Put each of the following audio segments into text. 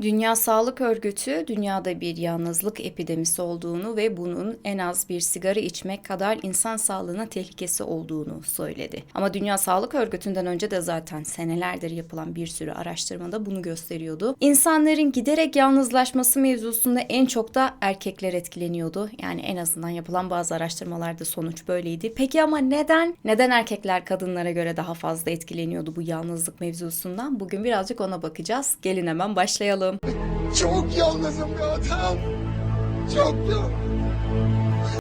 Dünya Sağlık Örgütü dünyada bir yalnızlık epidemisi olduğunu ve bunun en az bir sigara içmek kadar insan sağlığına tehlikesi olduğunu söyledi. Ama Dünya Sağlık Örgütü'nden önce de zaten senelerdir yapılan bir sürü araştırmada bunu gösteriyordu. İnsanların giderek yalnızlaşması mevzusunda en çok da erkekler etkileniyordu. Yani en azından yapılan bazı araştırmalarda sonuç böyleydi. Peki ama neden? Neden erkekler kadınlara göre daha fazla etkileniyordu bu yalnızlık mevzusundan? Bugün birazcık ona bakacağız. Gelin hemen başlayalım. Çok yalnızım adam. Çok yalnız.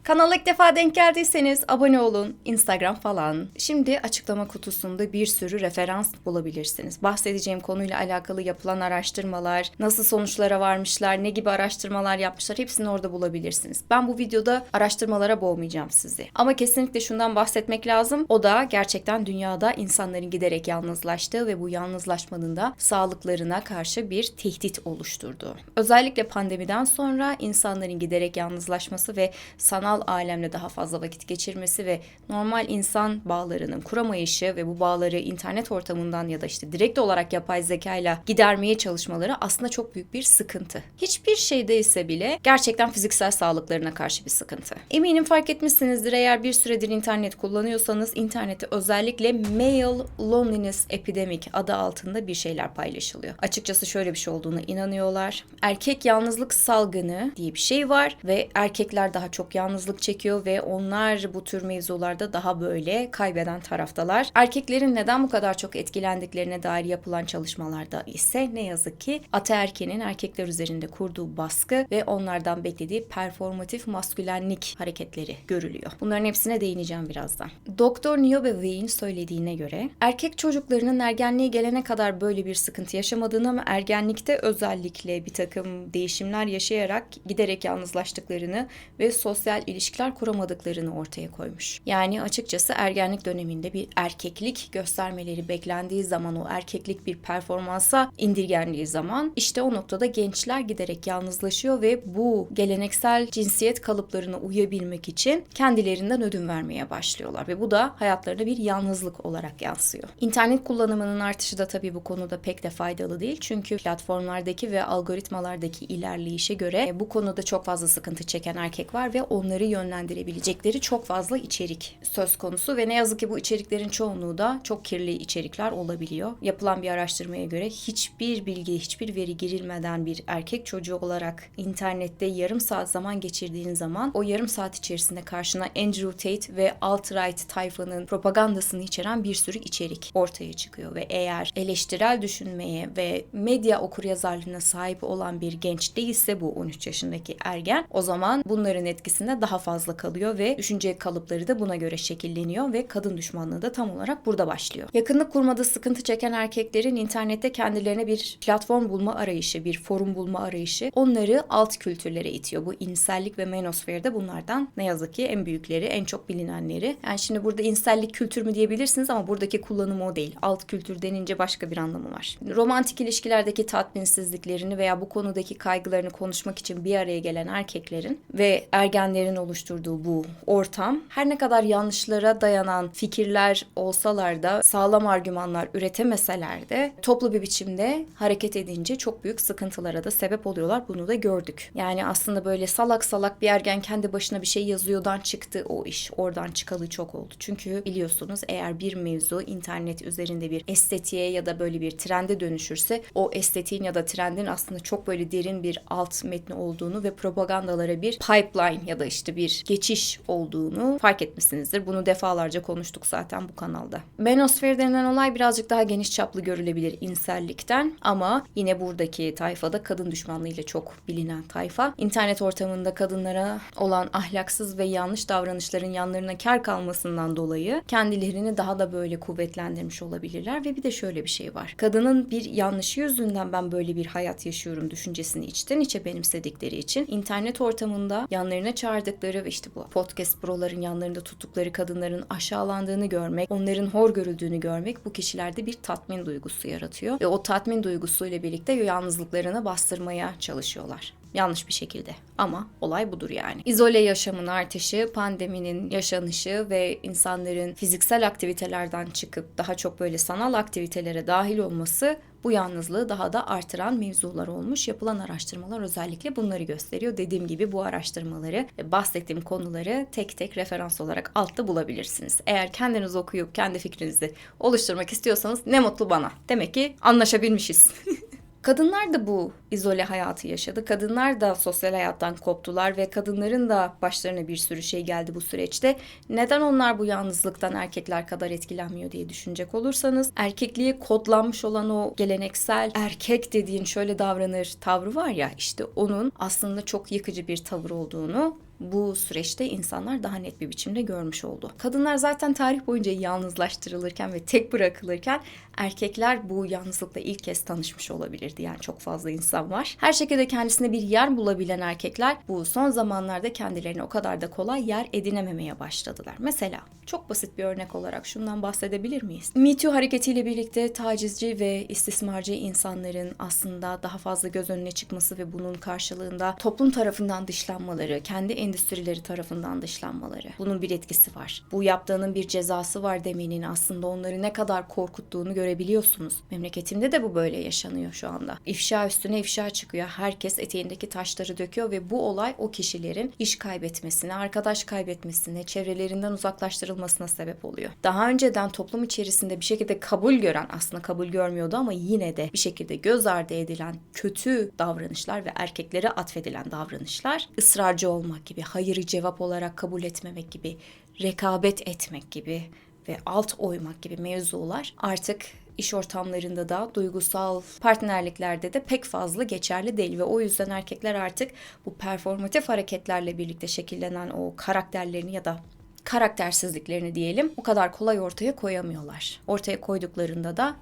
Kanala ilk defa denk geldiyseniz abone olun, Instagram falan. Şimdi açıklama kutusunda bir sürü referans bulabilirsiniz. Bahsedeceğim konuyla alakalı yapılan araştırmalar, nasıl sonuçlara varmışlar, ne gibi araştırmalar yapmışlar hepsini orada bulabilirsiniz. Ben bu videoda araştırmalara boğmayacağım sizi. Ama kesinlikle şundan bahsetmek lazım. O da gerçekten dünyada insanların giderek yalnızlaştığı ve bu yalnızlaşmanın da sağlıklarına karşı bir tehdit oluşturduğu. Özellikle pandemiden sonra insanların giderek yalnızlaşması ve sanal alemle daha fazla vakit geçirmesi ve normal insan bağlarının kuramayışı ve bu bağları internet ortamından ya da işte direkt olarak yapay zekayla gidermeye çalışmaları aslında çok büyük bir sıkıntı. Hiçbir şeyde ise bile gerçekten fiziksel sağlıklarına karşı bir sıkıntı. Eminim fark etmişsinizdir eğer bir süredir internet kullanıyorsanız internette özellikle Male Loneliness Epidemic adı altında bir şeyler paylaşılıyor. Açıkçası şöyle bir şey olduğunu inanıyorlar. Erkek yalnızlık salgını diye bir şey var ve erkekler daha çok yalnızlık çekiyor ve onlar bu tür mevzularda daha böyle kaybeden taraftalar. Erkeklerin neden bu kadar çok etkilendiklerine dair yapılan çalışmalarda ise ne yazık ki ataerkenin erkekler üzerinde kurduğu baskı ve onlardan beklediği performatif maskülenlik hareketleri görülüyor. Bunların hepsine değineceğim birazdan. Doktor Niobe Wayne söylediğine göre erkek çocuklarının ergenliğe gelene kadar böyle bir sıkıntı yaşamadığını ama ergenlikte özellikle bir takım değişimler yaşayarak giderek yalnızlaştıklarını ve sosyal ilişkiler kuramadıklarını ortaya koymuş. Yani açıkçası ergenlik döneminde bir erkeklik göstermeleri beklendiği zaman o erkeklik bir performansa indirgendiği zaman işte o noktada gençler giderek yalnızlaşıyor ve bu geleneksel cinsiyet kalıplarına uyabilmek için kendilerinden ödün vermeye başlıyorlar ve bu da hayatlarına bir yalnızlık olarak yansıyor. İnternet kullanımının artışı da tabii bu konuda pek de faydalı değil çünkü platformlardaki ve algoritmalardaki ilerleyişe göre e, bu konuda çok fazla sıkıntı çeken erkek var ve onları yönlendirebilecekleri çok fazla içerik söz konusu ve ne yazık ki bu içeriklerin çoğunluğu da çok kirli içerikler olabiliyor. Yapılan bir araştırmaya göre hiçbir bilgi, hiçbir veri girilmeden bir erkek çocuğu olarak internette yarım saat zaman geçirdiğin zaman o yarım saat içerisinde karşına Andrew Tate ve alt-right tayfanın propagandasını içeren bir sürü içerik ortaya çıkıyor ve eğer eleştirel düşünmeye ve medya okuryazarlığına sahip olan bir genç değilse bu 13 yaşındaki ergen o zaman bunların etkisinde daha fazla kalıyor ve düşünce kalıpları da buna göre şekilleniyor ve kadın düşmanlığı da tam olarak burada başlıyor. Yakınlık kurmada sıkıntı çeken erkeklerin internette kendilerine bir platform bulma arayışı, bir forum bulma arayışı onları alt kültürlere itiyor. Bu insellik ve menosfer de bunlardan ne yazık ki en büyükleri, en çok bilinenleri. Yani şimdi burada insellik kültür mü diyebilirsiniz ama buradaki kullanımı o değil. Alt kültür denince başka bir anlamı var. Romantik ilişkilerdeki tatminsizliklerini veya bu konudaki kaygılarını konuşmak için bir araya gelen erkeklerin ve ergenlerin oluşturduğu bu ortam her ne kadar yanlışlara dayanan fikirler olsalar da sağlam argümanlar üretemeseler de toplu bir biçimde hareket edince çok büyük sıkıntılara da sebep oluyorlar. Bunu da gördük. Yani aslında böyle salak salak bir ergen kendi başına bir şey yazıyordan çıktı o iş. Oradan çıkalı çok oldu. Çünkü biliyorsunuz eğer bir mevzu internet üzerinde bir estetiğe ya da böyle bir trende dönüşürse o estetiğin ya da trendin aslında çok böyle derin bir alt metni olduğunu ve propagandalara bir pipeline ya da işte bir geçiş olduğunu fark etmişsinizdir. Bunu defalarca konuştuk zaten bu kanalda. Menosfer denilen olay birazcık daha geniş çaplı görülebilir insellikten ama yine buradaki tayfada kadın düşmanlığıyla çok bilinen tayfa. İnternet ortamında kadınlara olan ahlaksız ve yanlış davranışların yanlarına kar kalmasından dolayı kendilerini daha da böyle kuvvetlendirmiş olabilirler ve bir de şöyle bir şey var. Kadının bir yanlışı yüzünden ben böyle bir hayat yaşıyorum düşüncesini içten içe benimsedikleri için internet ortamında yanlarına çağırdıkları ve işte bu podcast broların yanlarında tuttukları kadınların aşağılandığını görmek, onların hor görüldüğünü görmek bu kişilerde bir tatmin duygusu yaratıyor. Ve o tatmin duygusuyla birlikte yalnızlıklarını bastırmaya çalışıyorlar. Yanlış bir şekilde. Ama olay budur yani. İzole yaşamın artışı, pandeminin yaşanışı ve insanların fiziksel aktivitelerden çıkıp daha çok böyle sanal aktivitelere dahil olması bu yalnızlığı daha da artıran mevzular olmuş. Yapılan araştırmalar özellikle bunları gösteriyor. Dediğim gibi bu araştırmaları ve bahsettiğim konuları tek tek referans olarak altta bulabilirsiniz. Eğer kendiniz okuyup kendi fikrinizi oluşturmak istiyorsanız ne mutlu bana. Demek ki anlaşabilmişiz. Kadınlar da bu izole hayatı yaşadı. Kadınlar da sosyal hayattan koptular ve kadınların da başlarına bir sürü şey geldi bu süreçte. Neden onlar bu yalnızlıktan erkekler kadar etkilenmiyor diye düşünecek olursanız erkekliğe kodlanmış olan o geleneksel erkek dediğin şöyle davranır tavrı var ya işte onun aslında çok yıkıcı bir tavır olduğunu bu süreçte insanlar daha net bir biçimde görmüş oldu. Kadınlar zaten tarih boyunca yalnızlaştırılırken ve tek bırakılırken erkekler bu yalnızlıkla ilk kez tanışmış olabilirdi. Yani çok fazla insan var. Her şekilde kendisine bir yer bulabilen erkekler bu son zamanlarda kendilerine o kadar da kolay yer edinememeye başladılar. Mesela çok basit bir örnek olarak şundan bahsedebilir miyiz? Me Too hareketiyle birlikte tacizci ve istismarcı insanların aslında daha fazla göz önüne çıkması ve bunun karşılığında toplum tarafından dışlanmaları, kendi endüstrileri tarafından dışlanmaları. Bunun bir etkisi var. Bu yaptığının bir cezası var demenin aslında onları ne kadar korkuttuğunu görebiliyorsunuz. Memleketimde de bu böyle yaşanıyor şu anda. İfşa üstüne ifşa çıkıyor. Herkes eteğindeki taşları döküyor ve bu olay o kişilerin iş kaybetmesine, arkadaş kaybetmesine, çevrelerinden uzaklaştırılmasına sebep oluyor. Daha önceden toplum içerisinde bir şekilde kabul gören, aslında kabul görmüyordu ama yine de bir şekilde göz ardı edilen kötü davranışlar ve erkeklere atfedilen davranışlar ısrarcı olmak gibi, hayırı cevap olarak kabul etmemek gibi, rekabet etmek gibi ve alt oymak gibi mevzular artık iş ortamlarında da duygusal partnerliklerde de pek fazla geçerli değil ve o yüzden erkekler artık bu performatif hareketlerle birlikte şekillenen o karakterlerini ya da karaktersizliklerini diyelim o kadar kolay ortaya koyamıyorlar. Ortaya koyduklarında da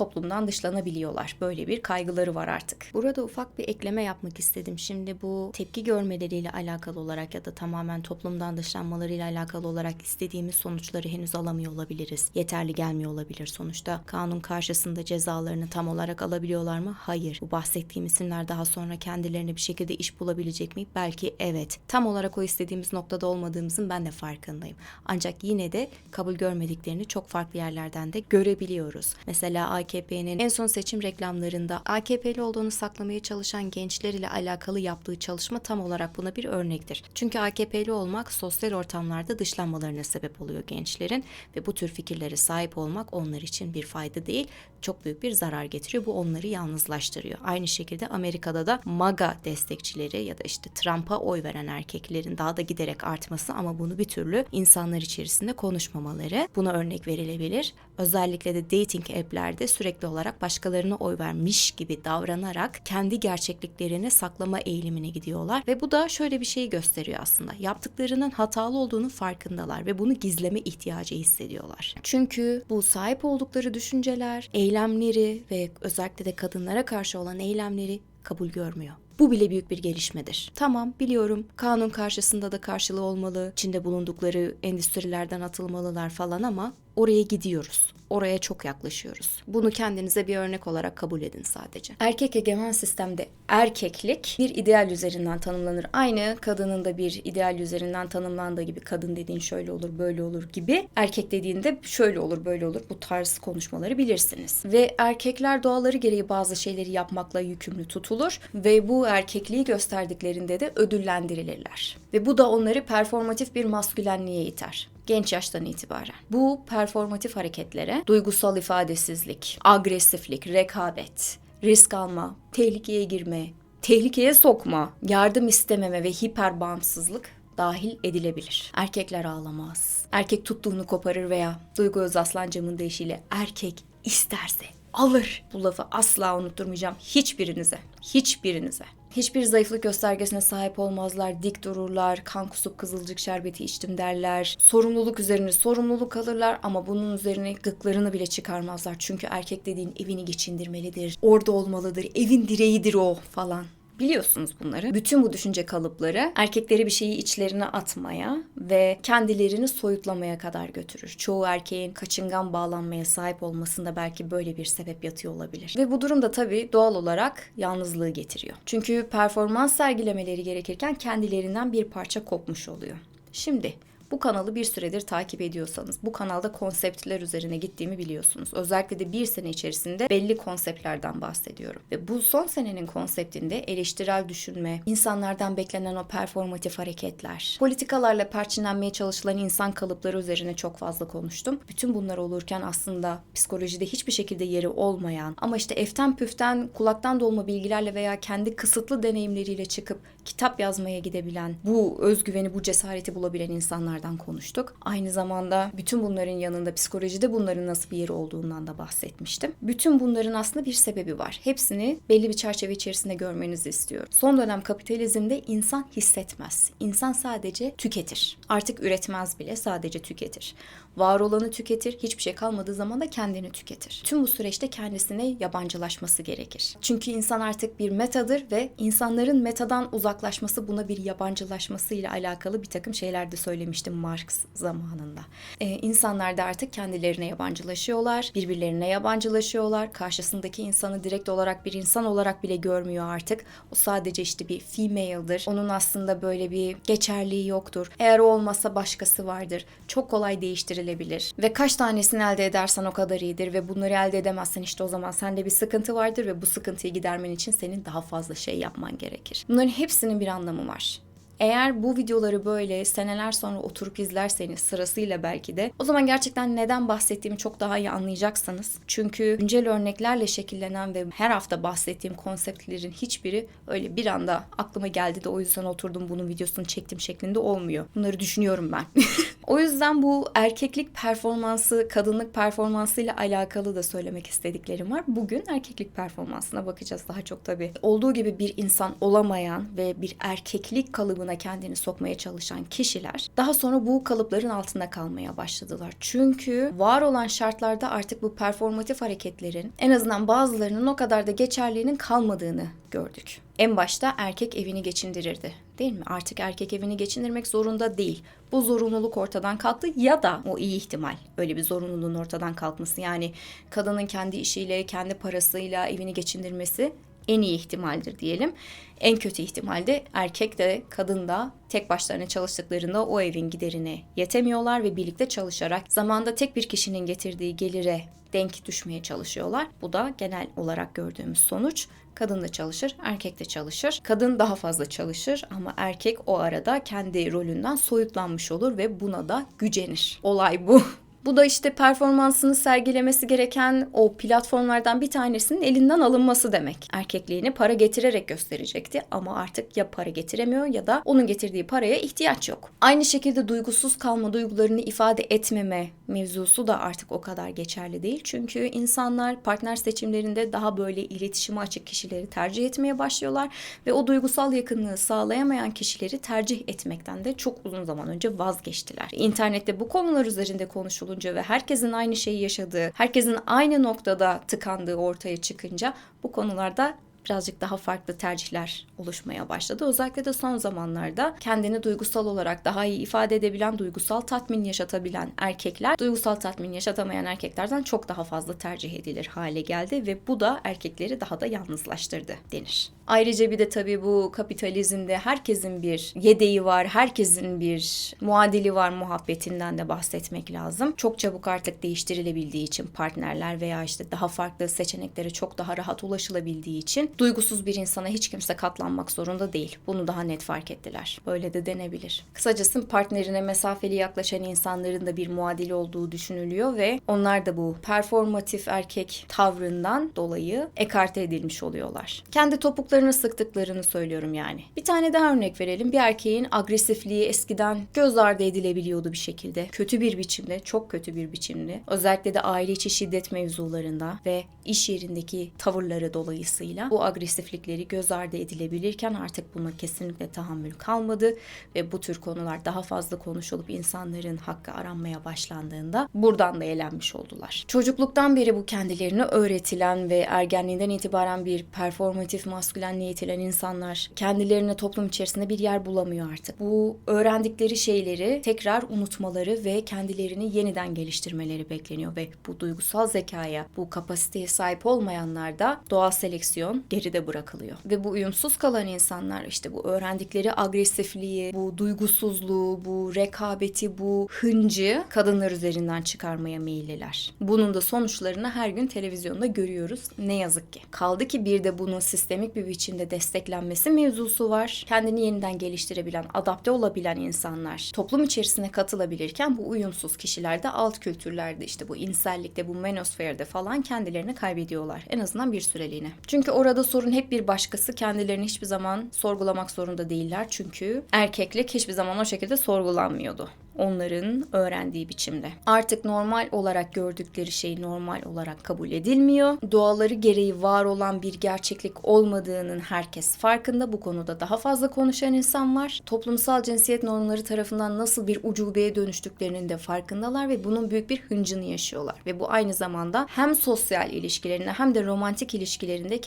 toplumdan dışlanabiliyorlar. Böyle bir kaygıları var artık. Burada ufak bir ekleme yapmak istedim. Şimdi bu tepki görmeleriyle alakalı olarak ya da tamamen toplumdan dışlanmalarıyla alakalı olarak istediğimiz sonuçları henüz alamıyor olabiliriz. Yeterli gelmiyor olabilir sonuçta. Kanun karşısında cezalarını tam olarak alabiliyorlar mı? Hayır. Bu bahsettiğim isimler daha sonra kendilerine bir şekilde iş bulabilecek mi? Belki evet. Tam olarak o istediğimiz noktada olmadığımızın ben de farkındayım. Ancak yine de kabul görmediklerini çok farklı yerlerden de görebiliyoruz. Mesela AKP'nin en son seçim reklamlarında AKP'li olduğunu saklamaya çalışan gençler ile alakalı yaptığı çalışma tam olarak buna bir örnektir. Çünkü AKP'li olmak sosyal ortamlarda dışlanmalarına sebep oluyor gençlerin ve bu tür fikirlere sahip olmak onlar için bir fayda değil, çok büyük bir zarar getiriyor. Bu onları yalnızlaştırıyor. Aynı şekilde Amerika'da da MAGA destekçileri ya da işte Trump'a oy veren erkeklerin daha da giderek artması ama bunu bir türlü insanlar içerisinde konuşmamaları buna örnek verilebilir. Özellikle de dating app'lerde sürekli olarak başkalarına oy vermiş gibi davranarak kendi gerçekliklerini saklama eğilimine gidiyorlar ve bu da şöyle bir şey gösteriyor aslında. Yaptıklarının hatalı olduğunu farkındalar ve bunu gizleme ihtiyacı hissediyorlar. Çünkü bu sahip oldukları düşünceler, eylemleri ve özellikle de kadınlara karşı olan eylemleri kabul görmüyor. Bu bile büyük bir gelişmedir. Tamam biliyorum kanun karşısında da karşılığı olmalı, içinde bulundukları endüstrilerden atılmalılar falan ama oraya gidiyoruz. Oraya çok yaklaşıyoruz. Bunu kendinize bir örnek olarak kabul edin sadece. Erkek egemen sistemde erkeklik bir ideal üzerinden tanımlanır. Aynı kadının da bir ideal üzerinden tanımlandığı gibi kadın dediğin şöyle olur, böyle olur gibi. Erkek dediğinde şöyle olur, böyle olur. Bu tarz konuşmaları bilirsiniz. Ve erkekler doğaları gereği bazı şeyleri yapmakla yükümlü tutulur ve bu erkekliği gösterdiklerinde de ödüllendirilirler. Ve bu da onları performatif bir maskülenliğe iter genç yaştan itibaren. Bu performatif hareketlere duygusal ifadesizlik, agresiflik, rekabet, risk alma, tehlikeye girme, tehlikeye sokma, yardım istememe ve hiper bağımsızlık dahil edilebilir. Erkekler ağlamaz. Erkek tuttuğunu koparır veya Duygu Özaslancım'ın deyişiyle erkek isterse alır. Bu lafı asla unutturmayacağım hiçbirinize. Hiçbirinize. Hiçbir zayıflık göstergesine sahip olmazlar, dik dururlar, kan kusup kızılcık şerbeti içtim derler. Sorumluluk üzerine sorumluluk alırlar ama bunun üzerine gıklarını bile çıkarmazlar. Çünkü erkek dediğin evini geçindirmelidir, orada olmalıdır, evin direğidir o falan. Biliyorsunuz bunları. Bütün bu düşünce kalıpları erkekleri bir şeyi içlerine atmaya ve kendilerini soyutlamaya kadar götürür. Çoğu erkeğin kaçıngan bağlanmaya sahip olmasında belki böyle bir sebep yatıyor olabilir. Ve bu durumda tabii doğal olarak yalnızlığı getiriyor. Çünkü performans sergilemeleri gerekirken kendilerinden bir parça kopmuş oluyor. Şimdi Bu kanalı bir süredir takip ediyorsanız, bu kanalda konseptler üzerine gittiğimi biliyorsunuz. Özellikle de bir sene içerisinde belli konseptlerden bahsediyorum. Ve bu son senenin konseptinde eleştirel düşünme, insanlardan beklenen o performatif hareketler, politikalarla perçinlenmeye çalışılan insan kalıpları üzerine çok fazla konuştum. Bütün bunlar olurken aslında psikolojide hiçbir şekilde yeri olmayan ama işte eften püften kulaktan dolma bilgilerle veya kendi kısıtlı deneyimleriyle çıkıp kitap yazmaya gidebilen, bu özgüveni, bu cesareti bulabilen insanlardan konuştuk. Aynı zamanda bütün bunların yanında psikolojide bunların nasıl bir yeri olduğundan da bahsetmiştim. Bütün bunların aslında bir sebebi var. Hepsini belli bir çerçeve içerisinde görmenizi istiyorum. Son dönem kapitalizmde insan hissetmez. İnsan sadece tüketir. Artık üretmez bile sadece tüketir. Var olanı tüketir, hiçbir şey kalmadığı zaman da kendini tüketir. Tüm bu süreçte kendisine yabancılaşması gerekir. Çünkü insan artık bir metadır ve insanların metadan uzaklaşması buna bir yabancılaşması ile alakalı bir takım şeyler de söylemiştim Marx zamanında. Ee, insanlar da artık kendilerine yabancılaşıyorlar, birbirlerine yabancılaşıyorlar. Karşısındaki insanı direkt olarak bir insan olarak bile görmüyor artık. O sadece işte bir female'dır. Onun aslında böyle bir geçerliği yoktur. Eğer o olmazsa başkası vardır. Çok kolay değiştirilebilir. Ve kaç tanesini elde edersen o kadar iyidir ve bunları elde edemezsen işte o zaman sende bir sıkıntı vardır ve bu sıkıntıyı gidermen için senin daha fazla şey yapman gerekir. Bunların hepsinin bir anlamı var. Eğer bu videoları böyle seneler sonra oturup izlerseniz sırasıyla belki de o zaman gerçekten neden bahsettiğimi çok daha iyi anlayacaksınız. Çünkü güncel örneklerle şekillenen ve her hafta bahsettiğim konseptlerin hiçbiri öyle bir anda aklıma geldi de o yüzden oturdum bunun videosunu çektim şeklinde olmuyor. Bunları düşünüyorum ben. o yüzden bu erkeklik performansı, kadınlık performansı ile alakalı da söylemek istediklerim var. Bugün erkeklik performansına bakacağız daha çok tabii. Olduğu gibi bir insan olamayan ve bir erkeklik kalıbına kendini sokmaya çalışan kişiler daha sonra bu kalıpların altında kalmaya başladılar. Çünkü var olan şartlarda artık bu performatif hareketlerin en azından bazılarının o kadar da geçerliğinin kalmadığını gördük. En başta erkek evini geçindirirdi. Değil mi? Artık erkek evini geçindirmek zorunda değil. Bu zorunluluk ortadan kalktı ya da o iyi ihtimal öyle bir zorunluluğun ortadan kalkması. Yani kadının kendi işiyle, kendi parasıyla evini geçindirmesi en iyi ihtimaldir diyelim. En kötü ihtimalde erkek de kadın da tek başlarına çalıştıklarında o evin giderine yetemiyorlar ve birlikte çalışarak zamanda tek bir kişinin getirdiği gelire denk düşmeye çalışıyorlar. Bu da genel olarak gördüğümüz sonuç. Kadın da çalışır, erkek de çalışır. Kadın daha fazla çalışır ama erkek o arada kendi rolünden soyutlanmış olur ve buna da gücenir. Olay bu. Bu da işte performansını sergilemesi gereken o platformlardan bir tanesinin elinden alınması demek. Erkekliğini para getirerek gösterecekti ama artık ya para getiremiyor ya da onun getirdiği paraya ihtiyaç yok. Aynı şekilde duygusuz kalma, duygularını ifade etmeme mevzusu da artık o kadar geçerli değil. Çünkü insanlar partner seçimlerinde daha böyle iletişime açık kişileri tercih etmeye başlıyorlar ve o duygusal yakınlığı sağlayamayan kişileri tercih etmekten de çok uzun zaman önce vazgeçtiler. İnternette bu konular üzerinde konuşulunca ve herkesin aynı şeyi yaşadığı, herkesin aynı noktada tıkandığı ortaya çıkınca bu konularda birazcık daha farklı tercihler oluşmaya başladı. Özellikle de son zamanlarda kendini duygusal olarak daha iyi ifade edebilen, duygusal tatmin yaşatabilen erkekler, duygusal tatmin yaşatamayan erkeklerden çok daha fazla tercih edilir hale geldi ve bu da erkekleri daha da yalnızlaştırdı denir. Ayrıca bir de tabii bu kapitalizmde herkesin bir yedeği var, herkesin bir muadili var muhabbetinden de bahsetmek lazım. Çok çabuk artık değiştirilebildiği için partnerler veya işte daha farklı seçeneklere çok daha rahat ulaşılabildiği için duygusuz bir insana hiç kimse katlanmak zorunda değil. Bunu daha net fark ettiler. Böyle de denebilir. Kısacası partnerine mesafeli yaklaşan insanların da bir muadili olduğu düşünülüyor ve onlar da bu performatif erkek tavrından dolayı ekarte edilmiş oluyorlar. Kendi topuklarını sıktıklarını söylüyorum yani. Bir tane daha örnek verelim. Bir erkeğin agresifliği eskiden göz ardı edilebiliyordu bir şekilde. Kötü bir biçimde, çok kötü bir biçimde. Özellikle de aile içi şiddet mevzularında ve iş yerindeki tavırları dolayısıyla bu agresiflikleri göz ardı edilebilirken artık buna kesinlikle tahammül kalmadı ve bu tür konular daha fazla konuşulup insanların hakkı aranmaya başlandığında buradan da elenmiş oldular. Çocukluktan beri bu kendilerine öğretilen ve ergenliğinden itibaren bir performatif maskülenliğe itilen insanlar kendilerine toplum içerisinde bir yer bulamıyor artık. Bu öğrendikleri şeyleri tekrar unutmaları ve kendilerini yeniden geliştirmeleri bekleniyor ve bu duygusal zekaya, bu kapasiteye sahip olmayanlar da doğal seleksiyon geride bırakılıyor. Ve bu uyumsuz kalan insanlar işte bu öğrendikleri agresifliği, bu duygusuzluğu, bu rekabeti, bu hıncı kadınlar üzerinden çıkarmaya meyilliler. Bunun da sonuçlarını her gün televizyonda görüyoruz ne yazık ki. Kaldı ki bir de bunun sistemik bir biçimde desteklenmesi mevzusu var. Kendini yeniden geliştirebilen, adapte olabilen insanlar toplum içerisine katılabilirken bu uyumsuz kişiler de alt kültürlerde işte bu insellikte, bu menosferde falan kendilerini kaybediyorlar. En azından bir süreliğine. Çünkü orada sorun hep bir başkası. Kendilerini hiçbir zaman sorgulamak zorunda değiller. Çünkü erkeklik hiçbir zaman o şekilde sorgulanmıyordu onların öğrendiği biçimde. Artık normal olarak gördükleri şey normal olarak kabul edilmiyor. Doğaları gereği var olan bir gerçeklik olmadığının herkes farkında. Bu konuda daha fazla konuşan insan var. Toplumsal cinsiyet normları tarafından nasıl bir ucubeye dönüştüklerinin de farkındalar ve bunun büyük bir hıncını yaşıyorlar. Ve bu aynı zamanda hem sosyal ilişkilerinde hem de romantik ilişkilerinde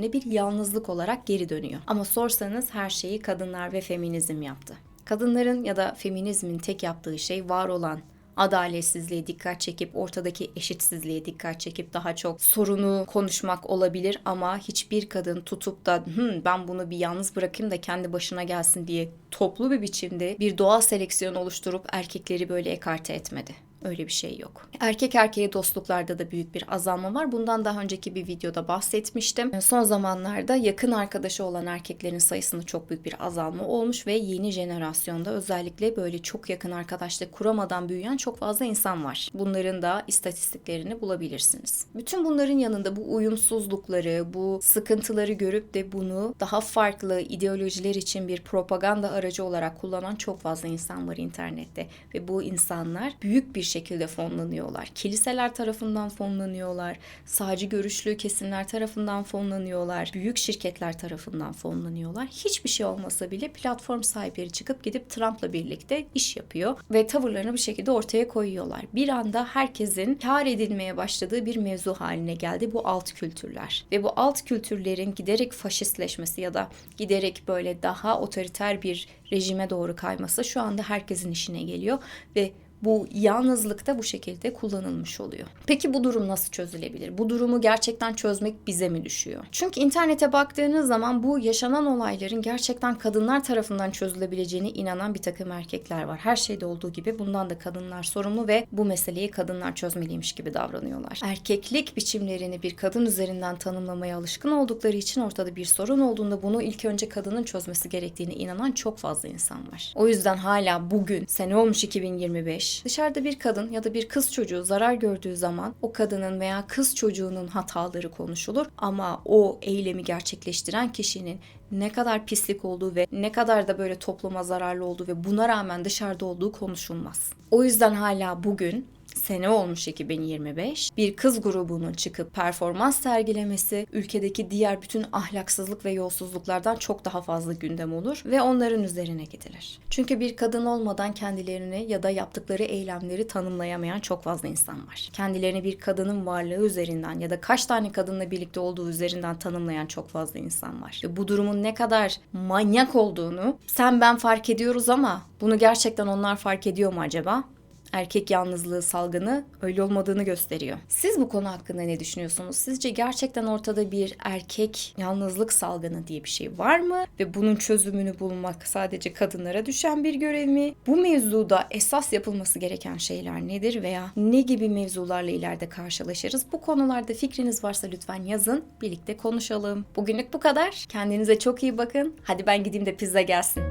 kendilerine bir yalnızlık olarak geri dönüyor. Ama sorsanız her şeyi kadınlar ve feminizm yaptı. Kadınların ya da feminizmin tek yaptığı şey var olan adaletsizliğe dikkat çekip ortadaki eşitsizliğe dikkat çekip daha çok sorunu konuşmak olabilir ama hiçbir kadın tutup da "Hı, ben bunu bir yalnız bırakayım da kendi başına gelsin diye toplu bir biçimde bir doğal seleksiyon oluşturup erkekleri böyle ekarte etmedi. Öyle bir şey yok. Erkek erkeğe dostluklarda da büyük bir azalma var. Bundan daha önceki bir videoda bahsetmiştim. Son zamanlarda yakın arkadaşı olan erkeklerin sayısında çok büyük bir azalma olmuş ve yeni jenerasyonda özellikle böyle çok yakın arkadaşlık kuramadan büyüyen çok fazla insan var. Bunların da istatistiklerini bulabilirsiniz. Bütün bunların yanında bu uyumsuzlukları, bu sıkıntıları görüp de bunu daha farklı ideolojiler için bir propaganda aracı olarak kullanan çok fazla insan var internette ve bu insanlar büyük bir şekilde fonlanıyorlar. Kiliseler tarafından fonlanıyorlar. Sağcı görüşlü kesimler tarafından fonlanıyorlar. Büyük şirketler tarafından fonlanıyorlar. Hiçbir şey olmasa bile platform sahipleri çıkıp gidip Trump'la birlikte iş yapıyor ve tavırlarını bir şekilde ortaya koyuyorlar. Bir anda herkesin kar edilmeye başladığı bir mevzu haline geldi bu alt kültürler. Ve bu alt kültürlerin giderek faşistleşmesi ya da giderek böyle daha otoriter bir rejime doğru kayması şu anda herkesin işine geliyor ve bu yalnızlık da bu şekilde kullanılmış oluyor. Peki bu durum nasıl çözülebilir? Bu durumu gerçekten çözmek bize mi düşüyor? Çünkü internete baktığınız zaman bu yaşanan olayların gerçekten kadınlar tarafından çözülebileceğine inanan bir takım erkekler var. Her şeyde olduğu gibi bundan da kadınlar sorumlu ve bu meseleyi kadınlar çözmeliymiş gibi davranıyorlar. Erkeklik biçimlerini bir kadın üzerinden tanımlamaya alışkın oldukları için ortada bir sorun olduğunda bunu ilk önce kadının çözmesi gerektiğine inanan çok fazla insan var. O yüzden hala bugün sene olmuş 2025 dışarıda bir kadın ya da bir kız çocuğu zarar gördüğü zaman o kadının veya kız çocuğunun hataları konuşulur ama o eylemi gerçekleştiren kişinin ne kadar pislik olduğu ve ne kadar da böyle topluma zararlı olduğu ve buna rağmen dışarıda olduğu konuşulmaz. O yüzden hala bugün sene olmuş 2025. Bir kız grubunun çıkıp performans sergilemesi ülkedeki diğer bütün ahlaksızlık ve yolsuzluklardan çok daha fazla gündem olur ve onların üzerine gidilir. Çünkü bir kadın olmadan kendilerini ya da yaptıkları eylemleri tanımlayamayan çok fazla insan var. Kendilerini bir kadının varlığı üzerinden ya da kaç tane kadınla birlikte olduğu üzerinden tanımlayan çok fazla insan var. Ve bu durumun ne kadar manyak olduğunu sen ben fark ediyoruz ama bunu gerçekten onlar fark ediyor mu acaba? Erkek yalnızlığı salgını öyle olmadığını gösteriyor. Siz bu konu hakkında ne düşünüyorsunuz? Sizce gerçekten ortada bir erkek yalnızlık salgını diye bir şey var mı? Ve bunun çözümünü bulmak sadece kadınlara düşen bir görev mi? Bu mevzuda esas yapılması gereken şeyler nedir veya ne gibi mevzularla ileride karşılaşırız? Bu konularda fikriniz varsa lütfen yazın. Birlikte konuşalım. Bugünlük bu kadar. Kendinize çok iyi bakın. Hadi ben gideyim de pizza gelsin.